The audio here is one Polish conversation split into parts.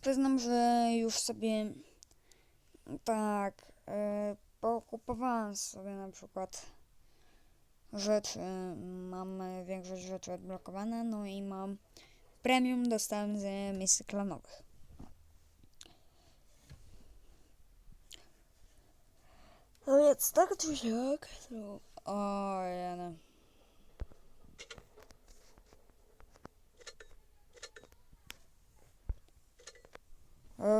Przyznam, że już sobie tak e, pokupowałem sobie na przykład rzeczy. Mam większość rzeczy odblokowane, no i mam premium dostałem z misji klanowych. No więc tak czy siak, to... O, jene.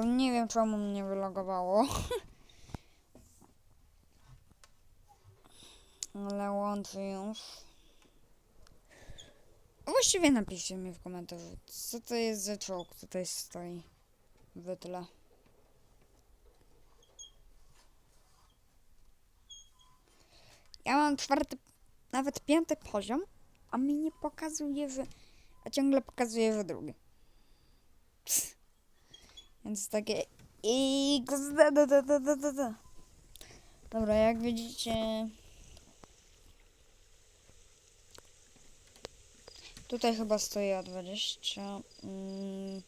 Nie wiem czemu mnie wylogowało. Ale łączy już. Właściwie napiszcie mi w komentarzu, co to jest za czołg tutaj stoi w tle. Ja mam czwarty, nawet piąty poziom, a mi nie pokazuje, że... A ciągle pokazuje, że drugi. Więc takie... XD. Dobra, jak widzicie... Tutaj chyba stoi A20. Mm,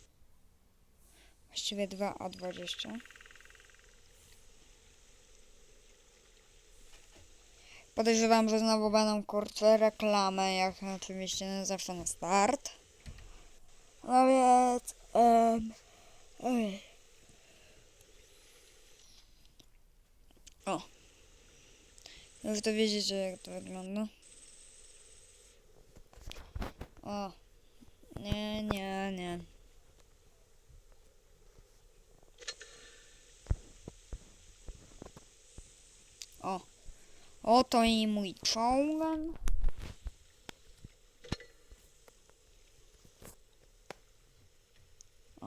właściwie dwa A20. Podejrzewam, że znowu będą kurczę reklamy, jak oczywiście zawsze na start. No więc... em, O. Już to widzicie jak to wygląda. O. Nie, nie, nie. O. Oto i mój czołgan.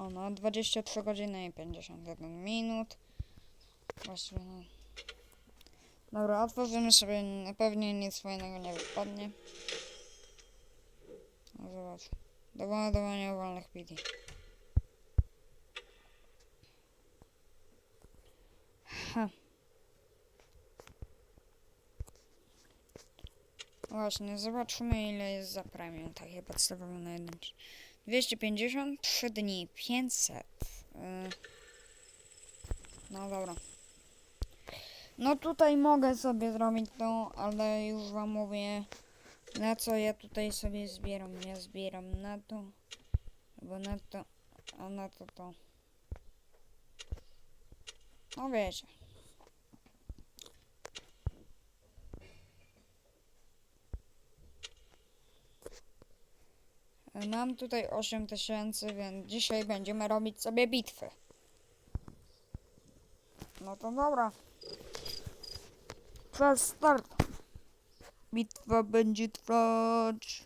O, no 23 godziny i 51 minut. Właściwie no. Dobra, otworzymy sobie, pewnie nic fajnego nie wypadnie. No zobacz. Do ładowania wolnych PD. Ha. Właśnie, zobaczymy ile jest za premium, takie podstawowe na jeden. 250, 3 dni, 500. Yy. No dobra. No tutaj mogę sobie zrobić to, ale już wam mówię, na co ja tutaj sobie zbieram. Ja zbieram na to, albo na to, a na to to. No wiecie. Mam tutaj 8000, więc dzisiaj będziemy robić sobie bitwy. No to dobra. Czas start. Bitwa będzie trwać.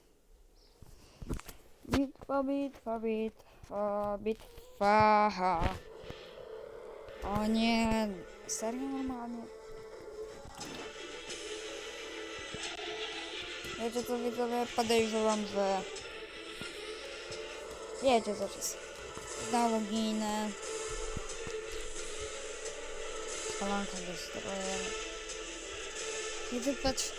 Bitwa, bitwa, bitwa, bitwa. O nie, serio normalnie. Wiecie co widzowie, podejrzewam, że wiecie co to jest. Znowu ginę. Kolanka destroyer. I tu patrz.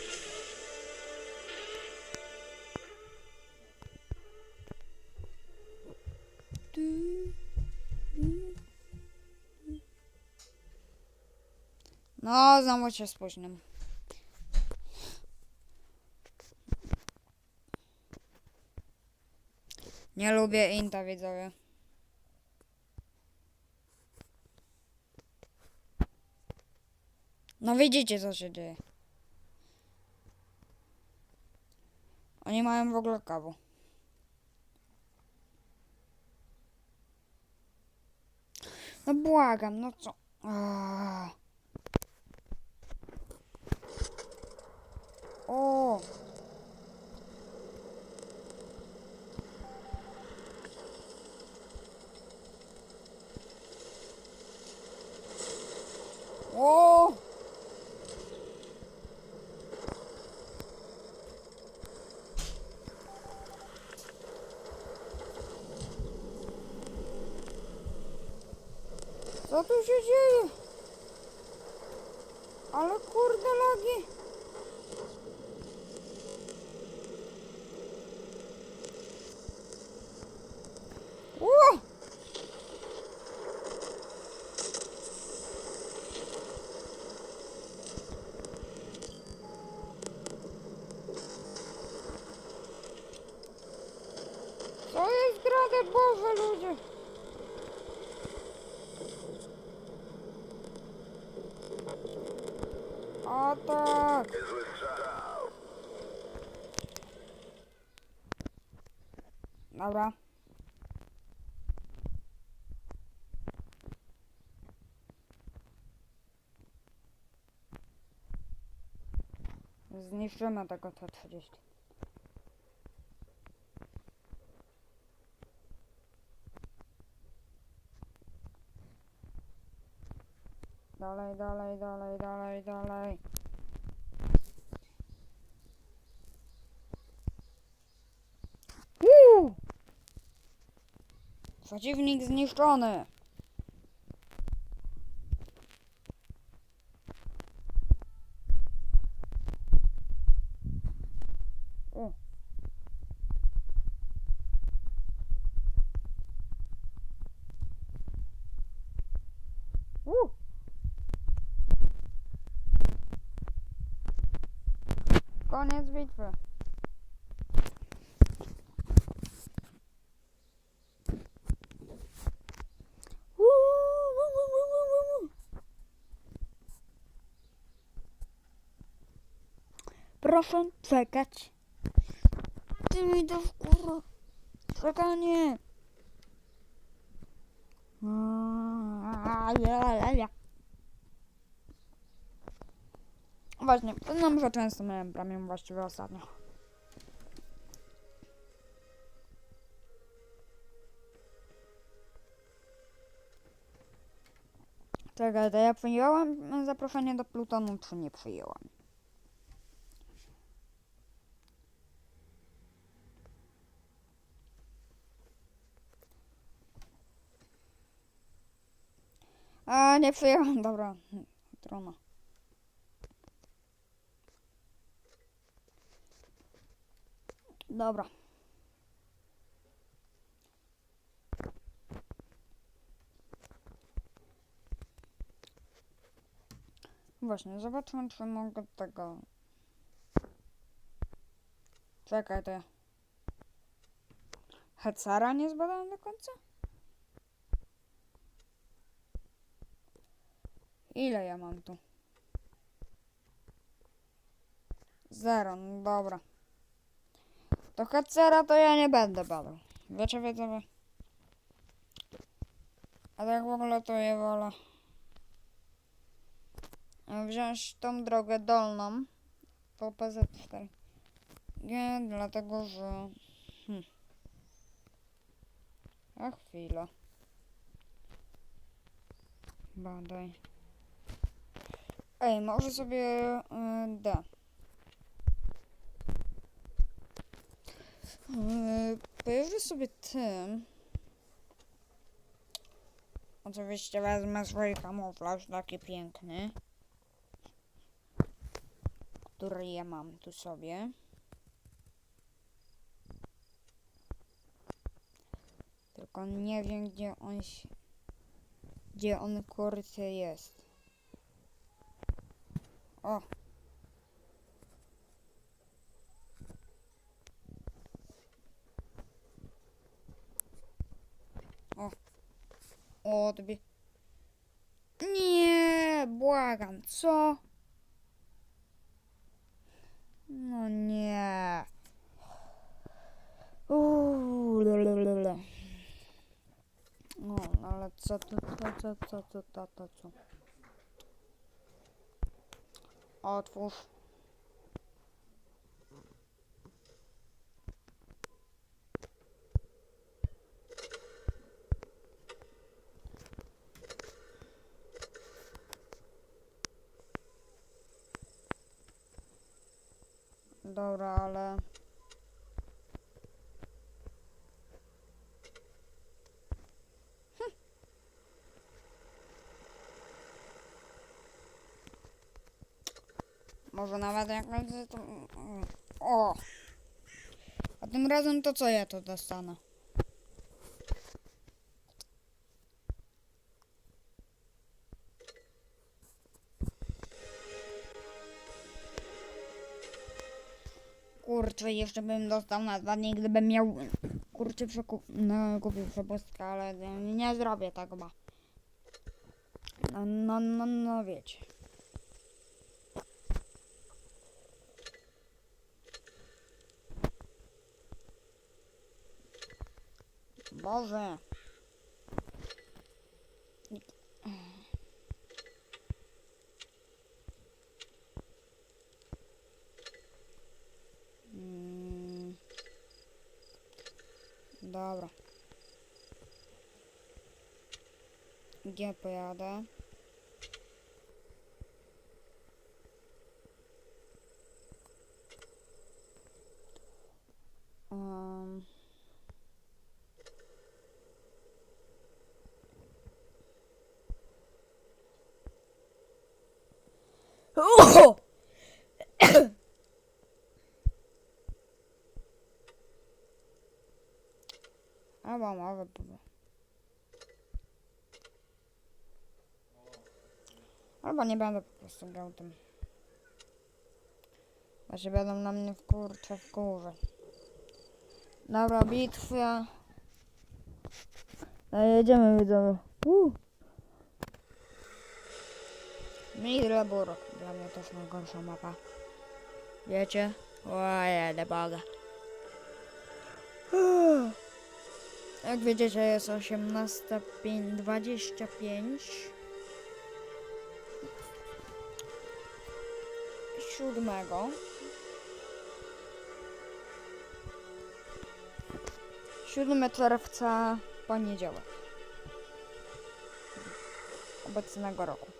Tu, tu, tu. No, znowu się spóźniam. Nie lubię inta, widzowie. No widzicie, co się dzieje. Oni mają w ogóle kawu. No błagam, no co? O! Co tu się dzieje? Ale kurde nogi! O! Co jest grade Boże ludzie? Tak! Dobra. Zniszczymy tego T-30. Dalej, dalej, dalej, dalej, dalej. Uuu! Przeciwnik zniszczony. O. Koniec bitwy. Proszę czekać. Ty mi to wkurwa. Czekanie. Właśnie, przyznam, że często miałem premium właściwie ostatnio. Czekaj, to ja przyjąłem zaproszenie do Plutonu, czy nie przyjąłem? Przyjąłem, dobra. Trudno. Dobra. Właśnie, zobaczmy, czy mogę tego... Czekaj, to ja... Hecara nie zbadałem do końca? Ile ja mam tu? Zero, no dobra. To Hecera to ja nie będę badał. Wiecie, wiecie, A tak w ogóle to ja wolę wziąć tą drogę dolną po PZ4. Nie, dlatego że... Hm. A chwila. Badaj. Ej, może sobie y, D. Yy, Pojeżdżę sobie tym. Oczywiście wezmę swój kamuflaż taki piękny. Który ja mam tu sobie. Tylko nie wiem gdzie on się... Gdzie on kurczę jest. O! Odbie... Nie, błagam, co? No nie. Uuu. No, ale co to, co, co, co, co, to, co? Otwórz. Dobra, ale... Może nawet jakaś... to- O! A tym razem to co ja to dostanę? Kurczę, jeszcze bym dostał na dwa dni, gdybym miał... Kurczę, przekup... No, kupił przepustkę, ale nie, zrobię tego, bo... No, no, no, no wiecie. Boże. Mm. Dobra. Gdzie pojadę? Um. Oh! Albo może było. Albo nie będę po prostu grał tym. Bo się będą na mnie w kurcze w kurze. Dobra, bitwa. No jedziemy widzowie. Uh. Midlebur. Dla mnie też najgorsza mapa. Wiecie? Ojej, boga. Jak widzicie jest 18.25 siódmego. Siódmy czerwca poniedziałek. Obecnego roku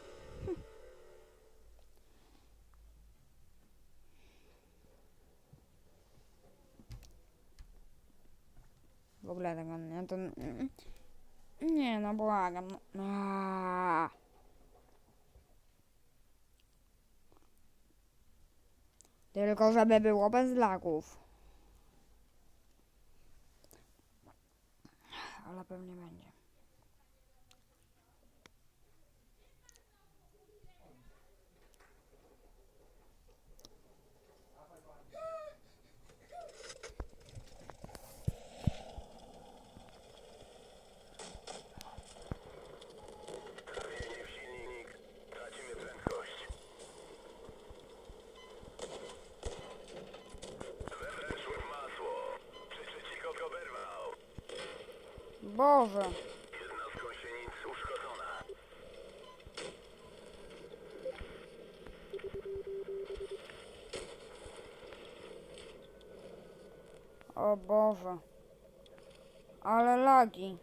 w ogóle tego nie to nie no błagam no. Aaaa. Tylko żeby było bez lagów. Ale pewnie będzie. Boże. O Boże. Ale lagi.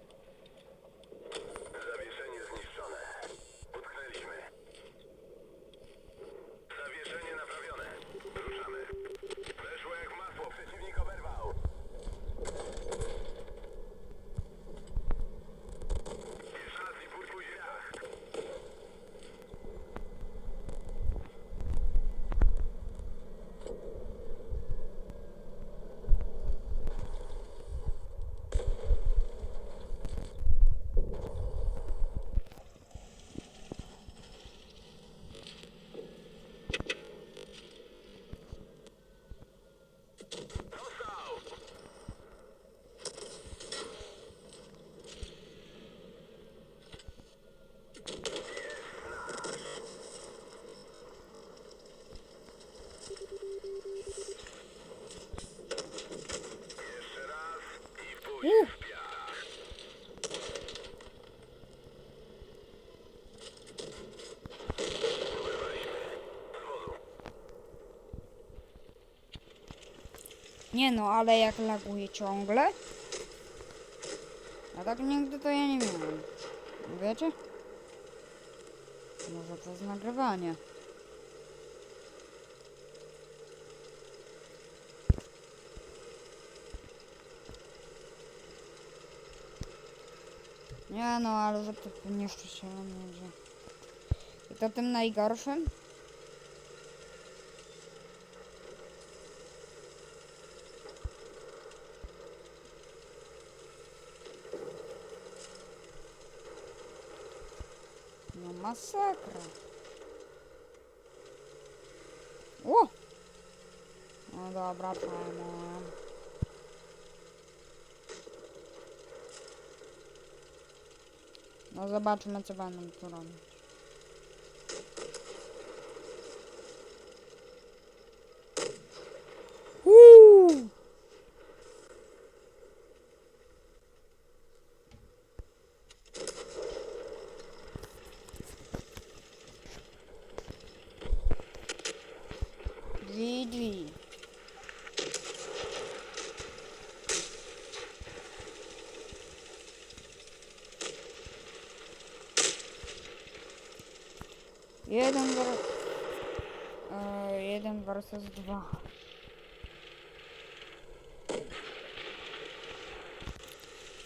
Nie no, ale jak laguje ciągle? A tak nigdy to ja nie miałem. Wiecie? Może przez nagrywanie. Nie no, ale że to nieszczęśliwe będzie. I to tym najgorszym? Masakra. O! No dobra, przejmuję. No zobaczmy, co będą tu robić. Jeden ver... Jeden versus dwa.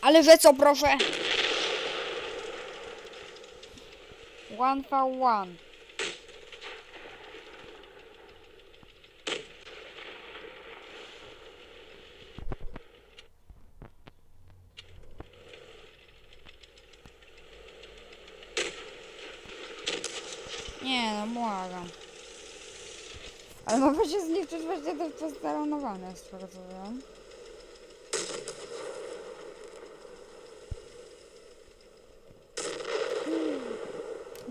Ale że co, proszę? One for one. Nie no, błagam. Ale mogę się zliczyć właśnie to postaronowane, z tego co wiem.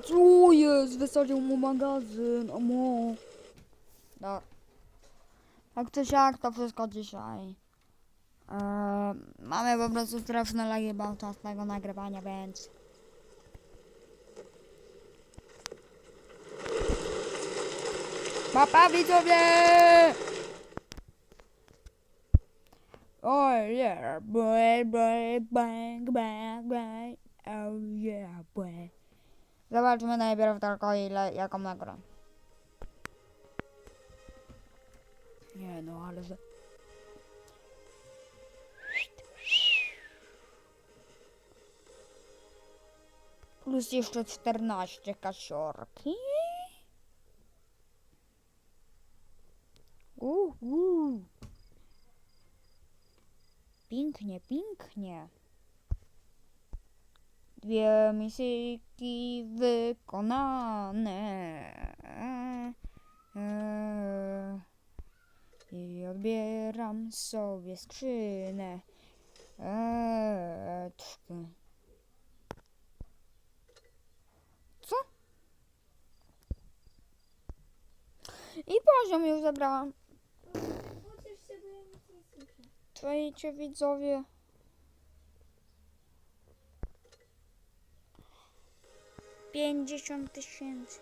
Co jest? Wysadził mu magazyn, omo. Dobra. Jak to jak to wszystko dzisiaj. Eee, mamy po prostu straszne lagi podczas tego nagrywania, więc... Papa widzowie! Oh yeah, boy, boy, bang, bang, bang. Oh yeah, boy. Zobaczmy najpierw tylko ile, jaką nagrodę. Nie no, ale... Za... Plus jeszcze 14 kasiorki. Uuu. Pięknie, pięknie. Dwie misyjki wykonane. Eee, I odbieram sobie skrzynę. Eee. Co? I poziom już zabrałam. Chociaż się bo ja nic nie słyszę. Czajcie widzowie. Pięćdziesiąt tysięcy.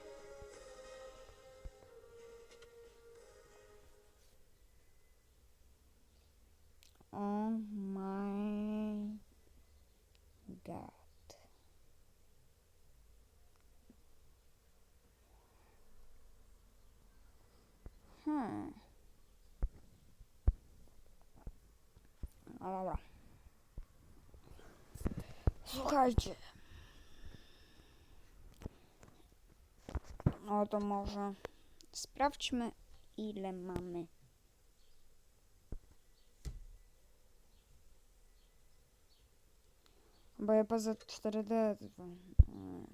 Dobra. Słuchajcie. No to może sprawdźmy ile mamy. Bo ja poza 4D. to- mm.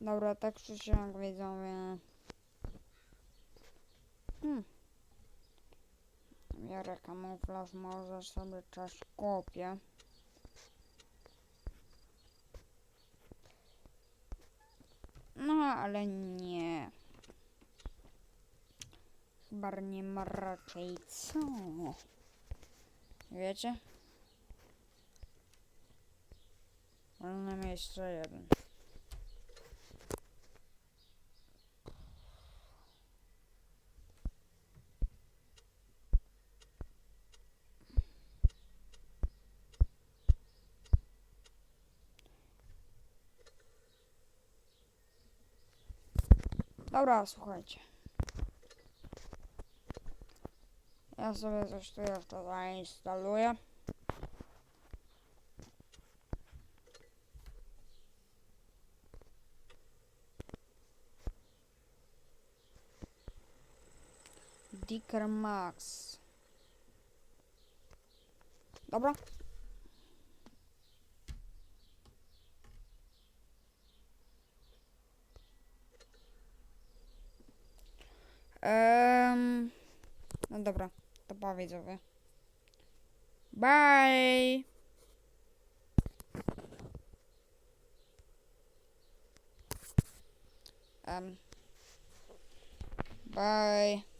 Dobra, tak czy siak widzowie. Hmm. Biorę kamuflaż, może sobie coś kupię. No, ale nie. Chyba nie ma raczej co. Wiecie? Wolne jeszcze jeden. Dobra, słuchajcie. Ja sobie coś tu jeszcze zainstaluję. Dicker Max. Dobra. Ehm, no dobra, to powiedz sobie. Bye. Um. Bye.